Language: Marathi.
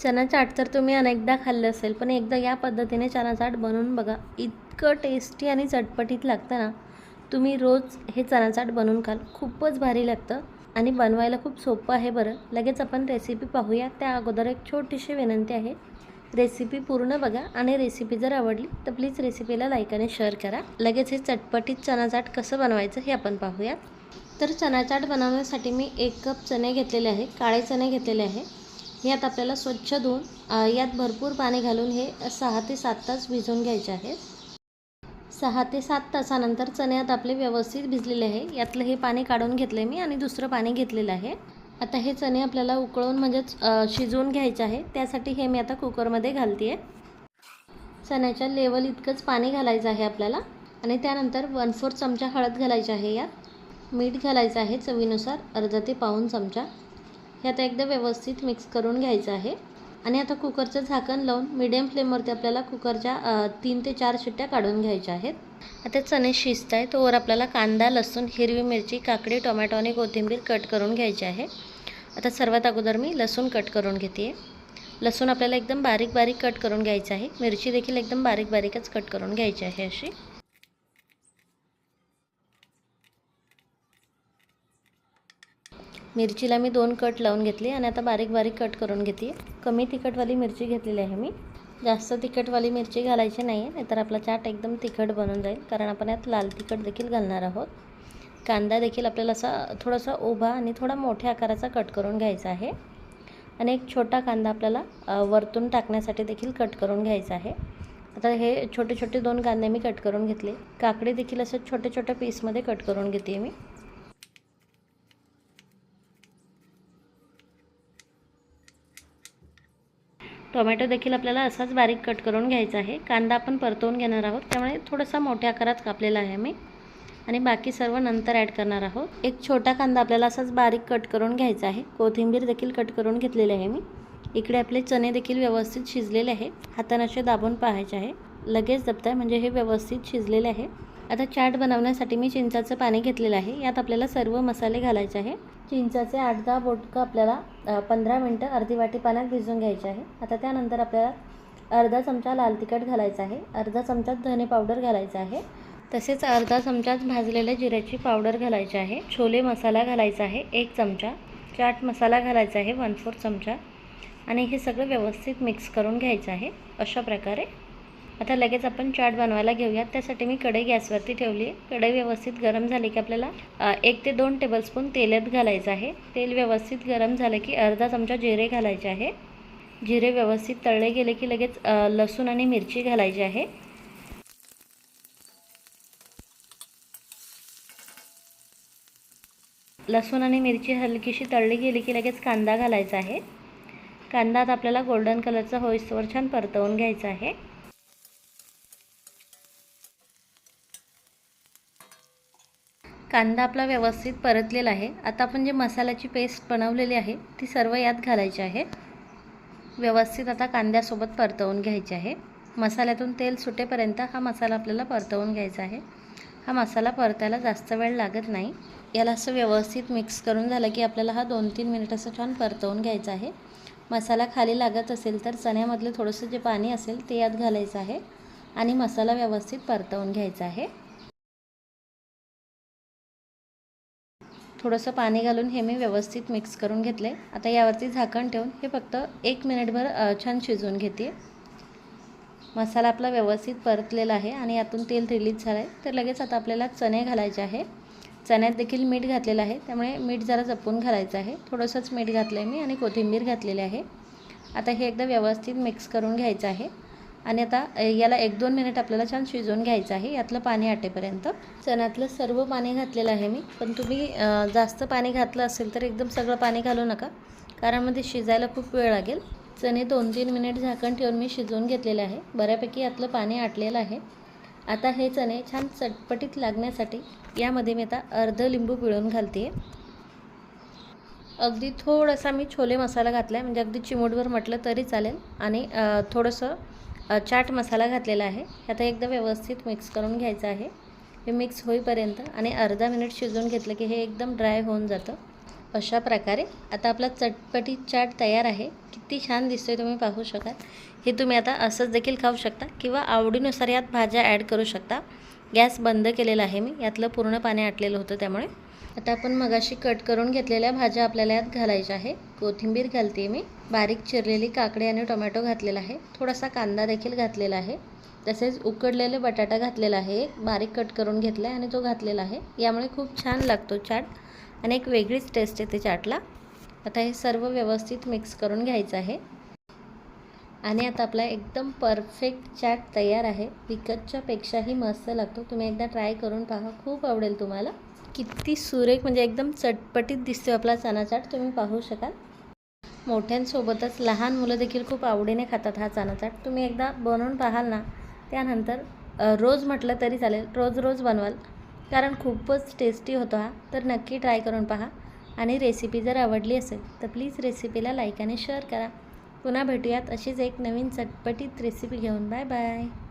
चना चाट तर तुम्ही अनेकदा खाल्लं असेल पण एकदा या पद्धतीने चना चाट बनवून बघा. इतकं टेस्टी आणि चटपटीत लागतं ना तुम्ही रोज हे चना चाट बनवून खाल. खूपच भारी लागतं आणि बनवायला खूप सोपं आहे बरं. लगेच आपण रेसिपी पाहूया. त्या अगोदर एक छोटीशी विनंती आहे. रेसिपी पूर्ण बघा आणि रेसिपी जर आवडली तर प्लीज रेसिपीला लाईक आणि शेअर करा. लगेच हे चटपटीत चना चाट कसं बनवायचं हे आपण पाहूया. तर चना चाट बनवण्यासाठी मी एक कप चणे घेतलेले आहे काळे चणे घेतलेले आहे. यात आपल्याला स्वच्छ धुवून यात भरपूर पाणी घालून हे सहा ते सात तास भिजवून घ्यायचे आहेत. सहा ते सात तासानंतर चणे आता आपले व्यवस्थित भिजलेले आहे. यातलं हे पाणी काढून घेतलं मी आणि दुसरं पाणी घेतलेलं आहे. आता हे चणे आपल्याला उकळून म्हणजेच शिजवून घ्यायचे आहे. त्यासाठी हे मी आता कुकरमध्ये घालते आहे चण्याच्या लेवल इतकंच पाणी घालायचं आहे आपल्याला आणि त्यानंतर वन फोर्थ चमचा हळद घालायची आहे यात. मीठ घालायचं आहे चवीनुसार अर्धा ते पाऊन चमचा. हे आता एकदा व्यवस्थित मिक्स करून घ्यायचं आहे. आणि आता कुकरचं झाकण लावून मिडियम फ्लेमवरती आपल्याला कुकरच्या तीन ते चार शिट्ट्या काढून घ्यायच्या आहेत. आता चणे शिजत आहे तोवर आपल्याला कांदा लसूण हिरवी मिरची काकडी टोमॅटो आणि कोथिंबीर कट करून घ्यायची आहे. आता सर्वात अगोदर मी लसूण कट करून घेते. लसूण आपल्याला एकदम बारीक बारीक कट करून घ्यायचं आहे. मिरची देखील एकदम बारीक बारीकच कट करून घ्यायची आहे अशी. मिरचीला मी दोन कट लावून घेतली आणि आता बारीक बारीक कट करून घेते. कमी तिखटवाली मिरची घेतलेली आहे मी. जास्त तिखटवाली मिरची घालायची नाही आहे नाहीतर आपला चाट एकदम तिखट बनून जाईल कारण आपण यात लाल तिखट देखील घालणार आहोत. कांदा देखील आपल्याला असा थोडासा उभा आणि थोडा मोठ्या आकाराचा कट करून घ्यायचा आहे. आणि एक छोटा कांदा आपल्याला वरतून टाकण्यासाठी देखील कट करून घ्यायचा आहे. आता हे छोटे छोटे दोन कांदे मी कट करून घेतले. काकडी देखील असं छोट्या छोट्या पीसमध्ये कट करून घेते मी. टोमॅटो देखील आपल्याला असाच बारीक कट करून घ्यायचा आहे. कांदा आपण परतवून घेणार आहोत. त्यामुळे थोडासा मोठ्या आकारात कापलेला आहे मी. आणि बाकी सर्व नंतर ॲड करणार आहोत. एक छोटा कांदा आपल्याला असाच बारीक कट करून घ्यायचा आहे. कोथिंबीर देखील कट करून घेतलेली आहे मी. इकडे आपले चणे देखील व्यवस्थित शिजलेले आहे. हाताने असे दाबून पाहायचे आहे. लगेच दबताय म्हणजे हे व्यवस्थित शिजलेले आहे. आता चाट बनवण्यासाठी मी चिंचाचं पाणी घेतलेलं आहे. यात आपल्याला सर्व मसाले घालायचे आहे. चिंचाचे आठ दहा बोटकं आपल्याला पंधरा मिनटं अर्धी वाटी पाण्यात भिजवून घ्यायचे आहे. आता त्यानंतर आपल्याला अर्धा चमचा लाल तिखट घालायचा आहे. अर्धा चमचा धने पावडर घालायचा आहे. तसेच अर्धा चमचाच भाजलेल्या जिऱ्याची पावडर घालायची आहे. छोले मसाला घालायचा आहे एक चमचा. चाट मसाला घालायचा आहे वन फोर चमचा. आणि हे सगळं व्यवस्थित मिक्स करून घ्यायचं आहे. अशा प्रकारे आता लगेच आपण चाट बनवायला घेऊयात. त्यासाठी मी कढई गॅसवरती ठेवली. कढई व्यवस्थित गरम झाली की आपल्याला एक ते दोन टेबलस्पून तेलात घालायचं आहे. तेल व्यवस्थित गरम झालं की अर्धा चमचा जिरे घालायचे आहे. जिरे व्यवस्थित तळले गेले की लगेच लसूण आणि मिरची घालायची आहे. लसूण आणि मिरची हलकीशी तळली गेली की लगेच कांदा घालायचा आहे. कांदा आता आपल्याला गोल्डन कलरचा होईस्तवर छान परतवून घ्यायचा आहे. कांदा आपला व्यवस्थित परतलेला आहे. आता आपण जे मसाल्याची पेस्ट बनवलेली आहे ती सर्व यात घालायची आहे. व्यवस्थित आता कांद्यासोबत परतवून घ्यायची आहे. मसाल्यातून तेल सुटेपर्यंत हा मसाला आपल्याला परतवून घ्यायचा आहे. हा मसाला परतायला जास्त वेळ लागत नाही. याला असं व्यवस्थित मिक्स करून झालं की आपल्याला हा दोन तीन मिनिट असं छान परतवून घ्यायचा आहे. मसाला खाली लागत असेल तर चण्यामधलं थोडंसं जे पाणी असेल ते यात घालायचं आहे. आणि मसाला व्यवस्थित परतवून घ्यायचा आहे. थोडंसं पाणी घालून हे मी व्यवस्थित मिक्स करून घेतले. आता यावरती झाकण ठेवून हे फक्त एक मिनिटभर छान शिजवून घेते. मसाला आपला व्यवस्थित परतलेला आहे आणि यातून तेल रिलीज झालं आहे तर लगेच आता आपल्याला चणे घालायचे आहे. चण्यात देखील मीठ घातलेलं आहे. त्यामुळे मीठ जरा जपून घालायचं आहे. थोडंसंच मीठ घातलं आहे मी आणि कोथिंबीर घातलेली आहे. आता हे एकदा व्यवस्थित मिक्स करून घ्यायचं आहे. आणि आता याला एक दोन मिनिट आपल्याला छान शिजवून घ्यायचं आहे. यातलं पाणी आटेपर्यंत. चण्यातलं सर्व पाणी घातलेलं आहे मी. पण तुम्ही जास्त पाणी घातलं असेल तर एकदम सगळं पाणी घालू नका. कारण मध्ये शिजायला खूप वेळ लागेल. चणे दोन तीन मिनिट झाकण ठेवून मी शिजवून घेतलेले आहे. बऱ्यापैकी यातलं पाणी आटलेलं आहे. आता हे चणे छान चटपटीत लागण्यासाठी यामध्ये मी आता अर्ध लिंबू पिळून घालते अगदी थोडासा मी छोले मसाला घातला आहे म्हणजे अगदी चिमूटभर म्हटलं तरी चालेल. आणि थोडंसं चाट मसाला घातलेला आहे. आता एकदा व्यवस्थित मिक्स करून घ्यायचं आहे. हे मिक्स होईपर्यंत आणि अर्धा मिनिट शिजवून घेतलं की हे एकदम ड्राय होऊन जातं. अशा प्रकारे आता आपला चटपटी चाट तयार आहे. किती छान दिसतोय तुम्ही पाहू शकाल. हे तुम्ही आता असंच देखील खाऊ शकता किंवा आवडीनुसार यात भाज्या ॲड करू शकता. गॅस बंद केलेला आहे मी. यातलं पूर्ण पाणी आटलेलं होतं त्यामुळे. आता आपण मगाशी कट करून घेतलेल्या भाज्या आपल्याला यात घालायच्या आहे. कोथिंबीर घालते मी. बारीक चिरलेली काकडी आणि टोमॅटो घातलेला आहे. थोडासा कांदा देखील घातलेला आहे. तसेच उकडलेले बटाटा घातलेला आहे. बारीक कट करून घेतला आहे आणि तो घातलेला आहे. यामुळे खूप छान लागतो चाट आणि एक वेगळीच टेस्ट येते चाटला. आता हे सर्व व्यवस्थित मिक्स करून घ्यायचं आहे. आणि आता आपला एकदम परफेक्ट चाट तयार आहे. विकतच्या पेक्षाही मस्त लागतो. तुम्ही एकदा ट्राय करून पहा. खूप आवडेल तुम्हाला. किती सुरेख म्हणजे एकदम चटपटीत दिसतो आपला चणा चाट. तुम्ही पाहू शकाल. मोठ्यांसोबतच लहान मुलं देखील खूप आवडीने खातात हा चणा चाट. तुम्ही एकदा बनवून पाहाल ना त्यानंतर रोज म्हटलं तरी चालेल. रोज रोज बनवाल. कारण खूपच टेस्टी होतो हा. तर नक्की ट्राय करून पहा. आणि रेसिपी जर आवडली असेल तर प्लीज रेसिपीला लाईक आणि शेअर करा. पुन्हा भेटूयात अशीच एक नवीन चटपटीत रेसिपी घेऊन. Bye bye